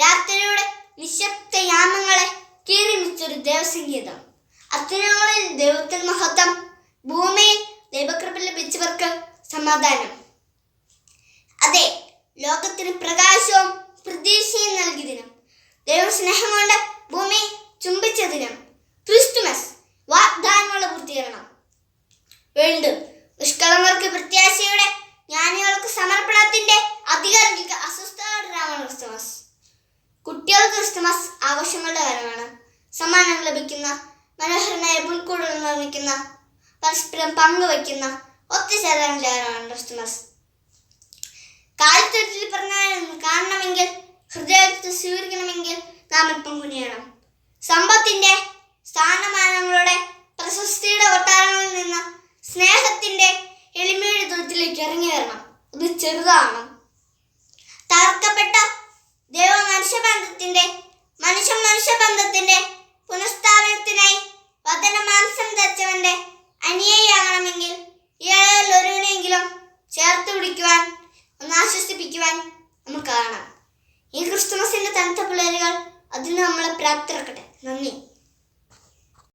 രാത്രിയുടെ നിശബ്ദ യാമങ്ങളെ കീറിമിച്ചൊരു ദേവസംഗീതം. അത്യുനങ്ങളിൽ ദൈവത്തിൽ മഹത്വം ഭൂമിയിൽ ദൈവകൃപ ലഭിച്ചവർക്ക് സമാധാനം. അതെ ലോകത്തിന് പ്രകാശവും പ്രതീക്ഷയും നൽകി ദിനം. ദൈവസ്നേഹം കൊണ്ട് ഭൂമി ചുംബിച്ച ദിനം. ക്രിസ്തുമസ് വാഗ്ദാനങ്ങളുടെ പൂർത്തീകരണം. വീണ്ടും നിഷ്കളങ്ങൾക്ക് പ്രത്യാശയുടെ ജ്ഞാനികൾക്ക് സമർപ്പണത്തിന്റെ അധികാരികൾക്ക് അസ്വസ്ഥ ക്രിസ്തുമസ്. കുട്ടികൾക്ക് ക്രിസ്തുമസ് ആഘോഷങ്ങളുടെ കാലമാണ് സമ്മാനങ്ങൾ ലഭിക്കുന്ന മനോഹരമായ പുൽക്കൂടുകൾ നിർമ്മിക്കുന്ന പരസ്പരം പങ്കുവയ്ക്കുന്ന ഒത്തുചേരാനുള്ള കാലമാണ് ക്രിസ്തുമസ് കാലിത്തൊട്ടിൽ പറഞ്ഞാൽ കാണണമെങ്കിൽ ഹൃദയത്തിൽ സ്വീകരിക്കണമെങ്കിൽ നാം ഇപ്പം കുനിയണം സമ്പത്തിന്റെ സ്ഥാനമാനങ്ങളുടെ പ്രശസ്തിയുടെ കൊട്ടാരങ്ങളിൽ നിന്ന് സ്നേഹത്തിന്റെ എളിമയുടെ ദൂരത്തിലേക്ക് ഇറങ്ങി വരണം. ഇത് ചെറുതാണ്. അനുയായിയാകണമെങ്കിൽ ഇയാളിൽ ഒരുവനെങ്കിലും ചേർത്ത് പിടിക്കുവാൻ ഒന്ന് ആശ്വസിപ്പിക്കുവാൻ നമുക്ക് കാണാം. ഈ ക്രിസ്തുമസിന്റെ തണുത്ത പിള്ളേരുകൾ അതിന് നമ്മളെ പ്രാപ്തരാക്കട്ടെ. നന്ദി.